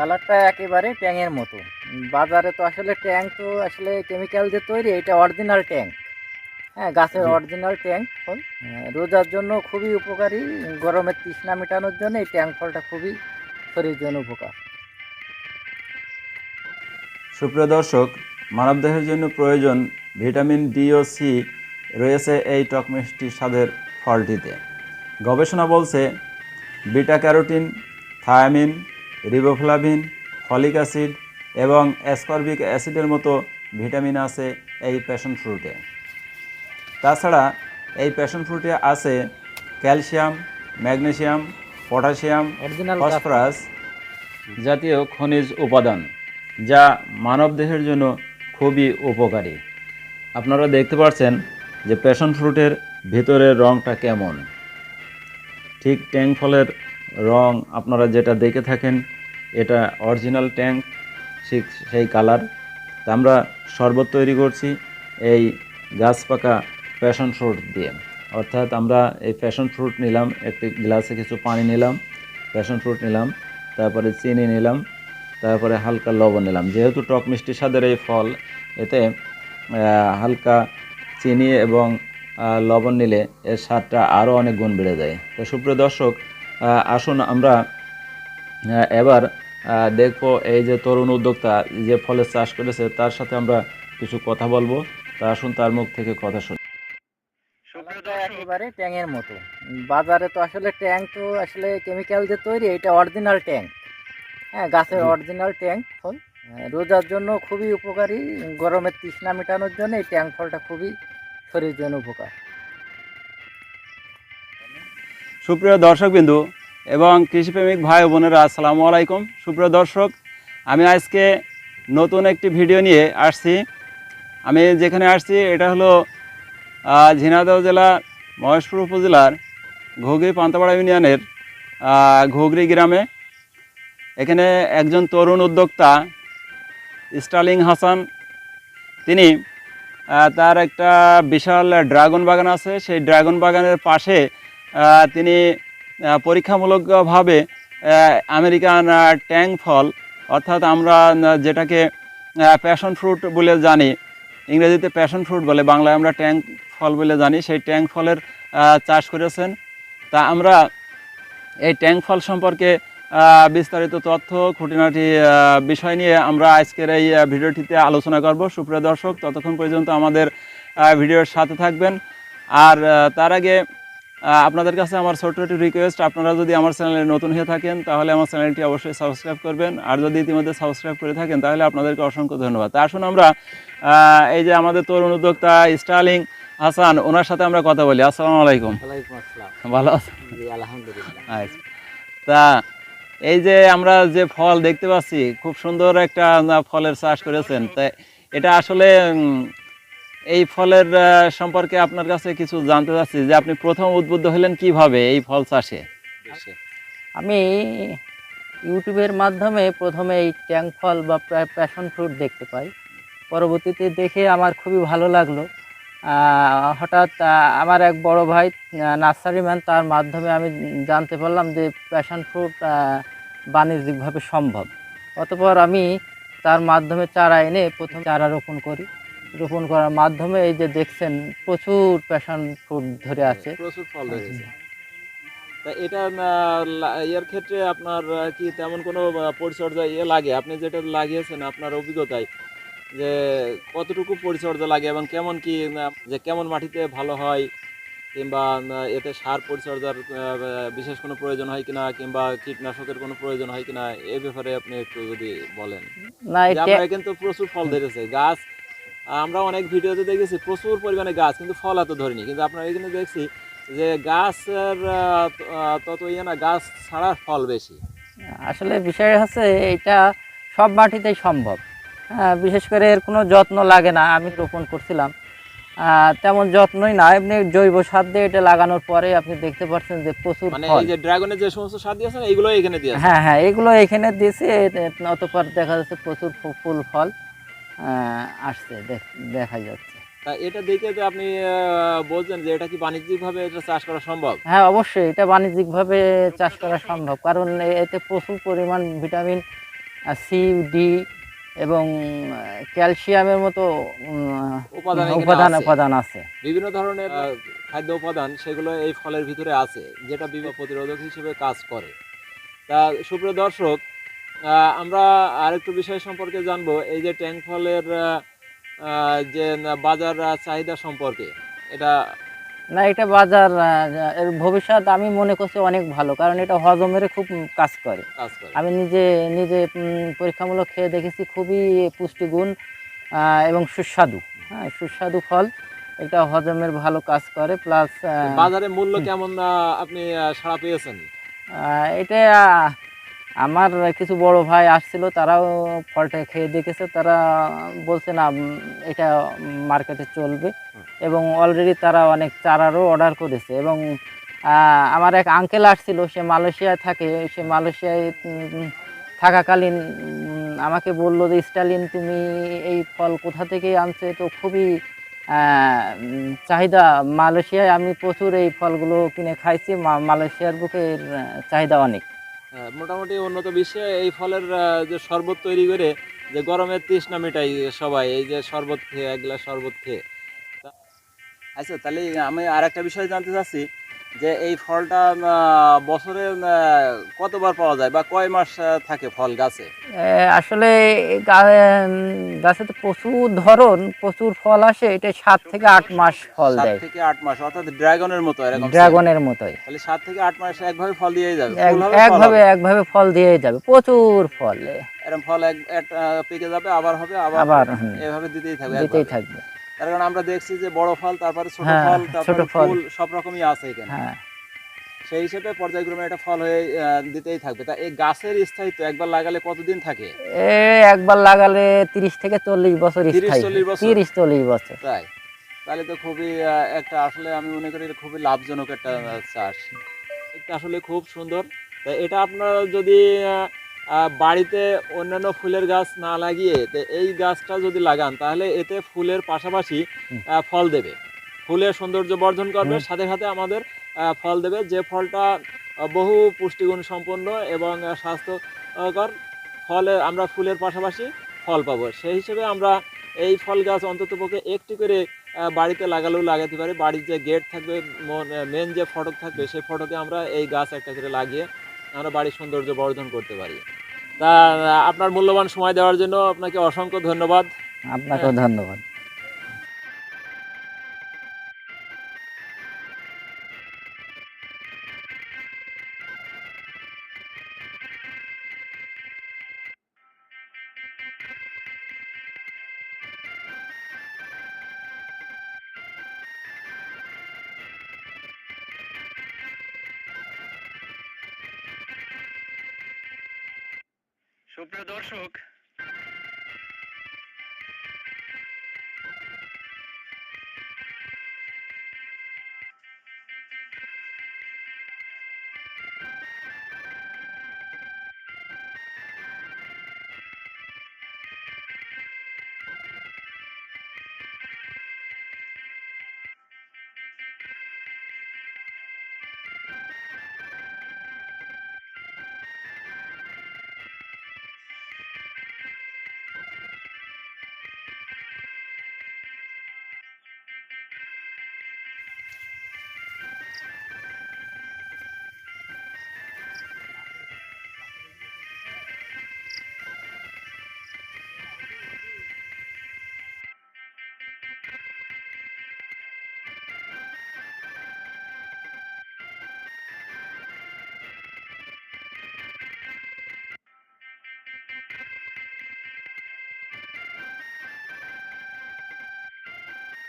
কালারটা একেবারে ট্যাংয়ের মতো। বাজারে তো আসলে ট্যাং তো আসলে কেমিক্যাল দিয়ে তৈরি এটা অরিজিনাল ট্যাং। হ্যাঁ গাছের। অরিজিনাল ট্যাং ফল। রোজার জন্য খুবই উপকারী গরমের তৃষ্ণা মেটানোর জন্য এই ট্যাং ফলটা খুবই শরীরের জন্য উপকার। সুপ্রিয় দর্শক মানবদেহের জন্য প্রয়োজন ভিটামিন ডি ও সি রয়েছে এই টক মিষ্টি স্বাদের ফলটিতে। গবেষণা বলছে beta carotene thiamine riboflavin folic acid এবং অ্যাসকর্বিক অ্যাসিডের মতো ভিটামিন আছে এই প্যাশন ফ্রুটে তাছাড়া এই প্যাশন ফ্রুটে আছে ক্যালসিয়াম ম্যাগনেসিয়াম পটাশিয়াম ফসফরাস জাতীয় খনিজ উপাদান যা মানবদেহের জন্য খুবই উপকারী। আপনারা দেখতে পাচ্ছেন যে প্যাশন ফ্রুটের ভেতরের রঙটা কেমন। ঠিক ট্যাঙ্ক ফলের রং আপনারা যেটা দেখে থাকেন, এটা অরিজিনাল ট্যাঙ্ক সেই কালার তা আমরা শরবত তৈরি করছি এই গাছ পাকা প্যাশন ফ্রুট দিয়ে। অর্থাৎ আমরা এই প্যাশন ফ্রুট নিলাম, একটি গ্লাসে কিছু পানি নিলাম প্যাশন ফ্রুট নিলাম, তারপরে চিনি নিলাম, তারপরে হালকা লবণ নিলাম। যেহেতু টক মিষ্টি স্বাদের এই ফল, এতে হালকা চিনি এবং লবণ নিলে এর স্বাদটা আরও অনেক গুণ বেড়ে যায়। তো সুপ্রিয় দর্শক আসুন আমরা এবার দেখব এই যে তরুণ উদ্যোক্তা যে ফলের চাষ করেছে তার সাথে আমরা কিছু কথা বলব। তা আসুন তার মুখ থেকে কথা শুনি। একেবারে ট্যাংয়ের মতো। বাজারে তো আসলে ট্যাং তো আসলে কেমিক্যাল দিয়ে তৈরি এটা অরিজিনাল ট্যাং। হ্যাঁ গাছের অরিজিনাল ট্যাং ফল। রোজার জন্য খুবই উপকারী গরমের তৃষ্ণা মেটানোর জন্য এই ট্যাং ফলটা খুবই শরীরের জন্য উপকার। সুপ্রিয় দর্শকবিন্দু এবং কৃষিপ্রেমিক ভাই বোনেরা আসসালামু আলাইকুম। সুপ্রিয় দর্শক আমি আজকে নতুন একটি ভিডিও নিয়ে আসছি। আমি যেখানে আসছি এটা হলো আহ, ঝিনাইদহ জেলা মহেশপুর উপজেলার ঘুগরি পান্তাপাড়া ইউনিয়নের ঘুগরি গ্রামে। এখানে একজন তরুণ উদ্যোক্তা স্টার্লিং হাসান তিনি তার একটা বিশাল ড্রাগন বাগান আছে। সেই ড্রাগন বাগানের পাশে তিনি পরীক্ষামূলকভাবে আমেরিকান ট্যাং ফল, অর্থাৎ আমরা যেটাকে প্যাশন ফ্রুট বলে জানি, ইংরেজিতে প্যাশন ফ্রুট বলে, বাংলায় আমরা ট্যাং ফল বলে জানি, সেই ট্যাং ফলের চাষ করেছেন। তা আমরা এই ট্যাং ফল সম্পর্কে বিস্তারিত তথ্য, খুঁটিনাটি বিষয় নিয়ে আমরা আজকের এই ভিডিওটিতে আলোচনা করব। সুপ্রিয় দর্শক, ততক্ষণ পর্যন্ত আমাদের ভিডিওর সাথে থাকবেন। আর তার আগে আপনাদের কাছে আমার ছোট্ট একটি রিকোয়েস্ট আপনারা যদি আমার চ্যানেলে নতুন হয়ে থাকেন তাহলে আমার চ্যানেলটি অবশ্যই সাবস্ক্রাইব করবেন। আর যদি ইতিমধ্যে সাবস্ক্রাইব করে থাকেন তাহলে আপনাদেরকে অসংখ্য ধন্যবাদ। তা আসুন আমরা এই যে আমাদের তরুণ উদ্যোক্তা স্টার্লিং হাসান ওনার সাথে আমরা কথা বলি। আসসালামু আলাইকুম। ভালো আছেন? আলহামদুলিল্লাহ। আচ্ছা। তা এই যে আমরা যে ফল দেখতে পাচ্ছি খুব সুন্দর একটা ফলের চাষ করেছেন। তা এটা আসলে এই ফলের সম্পর্কে আপনার কাছে কিছু জানতে চাচ্ছি যে আপনি প্রথম উদ্বুদ্ধ হলেন কীভাবে এই ফল চাষে? আমি ইউটিউবের মাধ্যমে প্রথমে এই ট্যাং ফল বা প্যাশন ফ্রুট দেখতে পাই। পরবর্তীতে দেখে আমার খুবই ভালো লাগল। হঠাৎ আমার এক বড় ভাই নার্সারি ম্যান তার মাধ্যমে আমি জানতে পারলাম যে প্যাশন ফ্রুট বাণিজ্যিকভাবে সম্ভব। অতপর আমি তার মাধ্যমে চারা এনে প্রথম চারা রোপণ করি। রোপণ করার মাধ্যমে এই যে দেখছেন প্রচুর প্যাশন ফ্রুট ধরে আছে। প্রচুর ফল ধরেছে। তা এটা এর ক্ষেত্রে আপনার কি তেমন কোনো পরিচর্যা ইয়ে লাগে? আপনি যেটা লাগিয়েছেন আপনার অভিজ্ঞতায় যে কতটুকু পরিচর্যা লাগে এবং কেমন কি যে কেমন মাটিতে ভালো হয় কিংবা এতে সার পরিচর্যার বিশেষ কোনো প্রয়োজন হয় কিনা কিংবা কীটনাশকের কোনো প্রয়োজন হয় কিনা এ ব্যাপারে আপনি একটু যদি বলেন। না কিন্তু প্রচুর ফল ধরেছে। গাছ আমরা অনেক ভিডিওতে দেখেছি প্রচুর পরিমাণে গাছ কিন্তু ফল এত ধরেনি। কিন্তু আপনার এখানে দেখছি যে গাছের তত ইয়ে না গাছ ছাড়া ফল বেশি। আসলে বিষয় হচ্ছে এটা সব মাটিতেই সম্ভব। বিশেষ করে এর কোনো যত্ন লাগে না আমি রোপণ করছিলাম। আহ, তেমন যত্নই না এমনি জৈব সার দিয়ে এটা লাগানোর পরে আপনি দেখতে পাচ্ছেন যে প্রচুর মানে এই যে ড্রাগনের যে সমস্ত স্বাদ দিয়েছেন এগুলো এখানে দিয়েছেন হ্যাঁ হ্যাঁ এগুলো এখানে দিয়েছে অতপর দেখা যাচ্ছে প্রচুর ফুল ফল। আসছে দেখ- যাচ্ছে। তা এটা দেখে যে আপনি বলছেন যে এটা কি বাণিজ্যিকভাবে এটা চাষ করা সম্ভব? হ্যাঁ অবশ্যই এটা বাণিজ্যিকভাবে চাষ করা সম্ভব কারণ এতে প্রচুর পরিমাণ ভিটামিন সি ডি এবং ক্যালসিয়ামের মতো উপাদান উপাদান আছে। উপাদান আছে। বিভিন্ন ধরনের খাদ্য উপাদান সেগুলো এই ফলের ভিতরে আছে যেটা বিভিন্ন প্রতিরোধক হিসেবে কাজ করে। তা সুপ্রিয় দর্শক আমরা আরেকটু বিষয় সম্পর্কে জানব। এই যে ট্যাঙ্ক ফলের যে বাজার চাহিদা সম্পর্কে এটা না এটা বাজার এর ভবিষ্যৎ আমি মনে করছি অনেক ভালো কারণ এটা হজমের খুব কাজ করে। আমি নিজে নিজে পরীক্ষামূলক খেয়ে দেখেছি খুবই পুষ্টিগুণ এবং সুস্বাদু। হ্যাঁ সুস্বাদু ফল এটা হজমের ভালো কাজ করে প্লাস বাজারে মূল্য কেমন আপনি সাড়া পেয়েছেন? এটা আমার কিছু বড় ভাই আসছিল, তারাও ফলটা খেয়ে দেখেছে, তারা বলছে, না, এটা মার্কেটে চলবে। এবং অলরেডি তারা অনেক চারারও অর্ডার করেছে এবং আমার এক আঙ্কেল আসছিল, সে মালয়েশিয়ায় থাকে, সে মালয়েশিয়ায় থাকাকালীন আমাকে বলল যে, স্টালিন, তুমি এই ফল কোথা থেকে আনছে? তো খুবই চাহিদা। মালয়েশিয়ায় আমি প্রচুর এই ফলগুলো কিনে খাইছি মালয়েশিয়ার বুকে চাহিদা অনেক। মোটামুটি উন্নত বিশ্বে এই ফলের যে শরবত তৈরি করে যে গরমের তৃষ্ণা মেটাই সবাই, এই যে শরবত খেয়ে এক গ্লাস শরবত খেয়ে। আচ্ছা তাহলে আমি আর একটা বিষয় জানতে চাচ্ছি। যে এই ফলটা বছরে কতবার পাওয়া যায় বা কয় মাস থাকে ফল গাছে? আসলে গাছে তো প্রচুর ধরন প্রচুর ফল আসে এটা সাত থেকে আট মাস ফল দেয়। থেকে আট মাস অর্থাৎ ড্রাগনের মতো এরকম ড্রাগনের মতোই। তাহলে সাত থেকে আট মাস একভাবে ফল দিয়ে যাবে। একভাবে একভাবে ফল দিয়ে যাবে প্রচুর ফল। এরকম ফল এক পেকে যাবে আবার হবে আবার আবার এভাবে দিতেই থাকবে দিতেই থাকবে। তার কারণ আমরা দেখছি যে বড় ফল তারপরে ছোট হ্যাঁ, ফল তারপরে ফুল। সব রকমই আছে এখানে। হ্যাঁ। সেই হিসেবে পর্যায়ক্রমে এটা ফল হয়ে দিতেই থাকবে। তা এই গাছের স্থায়িত্ব একবার লাগালে কতদিন থাকে? এ একবার লাগালে তিরিশ থেকে চল্লিশ বছর 30 স্থায়ী। চল্লিশ বছর? তিরিশ চল্লিশ বছর। তাই। তাহলে তো খুবই একটা আসলে আমি মনে করি খুবই লাভজনক একটা চাষ। এটা আসলে খুব সুন্দর। তা এটা আপনারা যদি বাড়িতে অন্যান্য ফুলের গাছ না লাগিয়ে এই গাছটা যদি লাগান তাহলে এতে ফুলের পাশাপাশি ফল দেবে। ফুলের সৌন্দর্য বর্ধন করবে সাথে সাথে আমাদের ফল দেবে। যে ফলটা বহু পুষ্টিগুণ সম্পন্ন এবং স্বাস্থ্যকর ফলে আমরা ফুলের পাশাপাশি ফল পাবো। সেই হিসেবে আমরা এই ফল গাছ অন্তত পক্ষে একটি করে বাড়িতে লাগালেও লাগাতে পারি। বাড়ির যে গেট থাকবে মেন যে ফটক থাকবে সেই ফটকে আমরা এই গাছ একটা করে লাগিয়ে আমরা বাড়ির সৌন্দর্য বর্ধন করতে পারি। তা, আপনার মূল্যবান সময় দেওয়ার জন্য আপনাকে অসংখ্য ধন্যবাদ। আপনাকেও ধন্যবাদ। সুপ্রিয় দর্শক